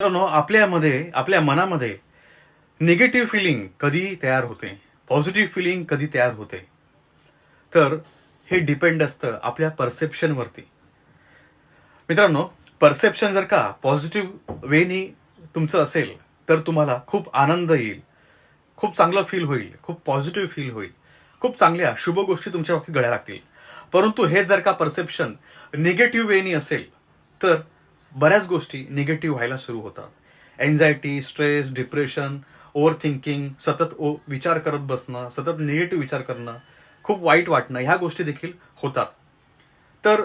मित्रांनो आपल्यामध्ये आपल्या मनामध्ये निगेटिव्ह फिलिंग कधी तयार होते? पॉझिटिव्ह फिलिंग कधी तयार होते? तर हे डिपेंड असतं आपल्या परसेप्शनवरती मित्रांनो परसेप्शन जर का पॉझिटिव्ह वेनी तुमचं असेल तर तुम्हाला खूप आनंद येईल. खूप चांगलं फील होईल. खूप पॉझिटिव्ह फील होईल. खूप चांगल्या शुभ गोष्टी तुमच्या बाबतीत घड्या लागतील. परंतु हे जर का परसेप्शन निगेटिव्ह वेनी असेल तर बऱ्याच गोष्टी निगेटिव्ह व्हायला सुरू होतात. Anxiety stress depression over thinking सतत ओ विचार करत बसणं सतत निगेटिव्ह विचार करणं खूप वाईट वाटणं ह्या गोष्टी देखील होतात. तर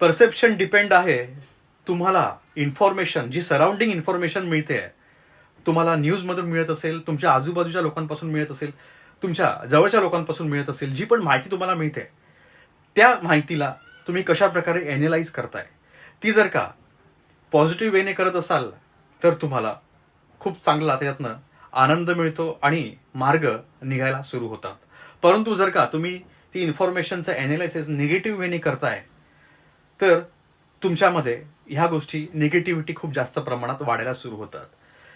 परसेप्शन डिपेंड आहे. तुम्हाला इन्फॉर्मेशन जी सराउंडिंग इन्फॉर्मेशन मिळते तुम्हाला न्यूजमधून मिळत असेल तुमच्या आजूबाजूच्या लोकांपासून मिळत असेल तुमच्या जवळच्या लोकांपासून मिळत असेल जी पण माहिती तुम्हाला मिळते त्या माहितीला तुम्ही कशा प्रकारे एनालाइज करताय? ती जर का पॉझिटिव्ह वेने करत असाल तर तुम्हाला खूप चांगला त्यातनं आनंद मिळतो आणि मार्ग निघायला सुरू होतात. परंतु जर का तुम्ही ती इन्फॉर्मेशनचं अनालिसिस निगेटिव्ह वेने करताय तर तुमच्यामध्ये ह्या गोष्टी निगेटिव्हिटी खूप जास्त प्रमाणात वाढायला सुरू होतात.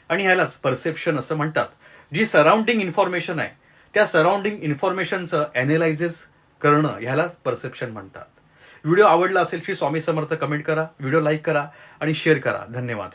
आणि ह्यालाच परसेप्शन असं म्हणतात. जी सराउंडिंग इन्फॉर्मेशन आहे त्या सराउंडिंग इन्फॉर्मेशनचं अनालायझिस करणं ह्यालाच परसेप्शन म्हणतात. व्हिडिओ आवडला असेल श्री स्वामी समर्थ कमेंट करा. व्हिडिओ लाईक करा आणि शेअर करा. धन्यवाद.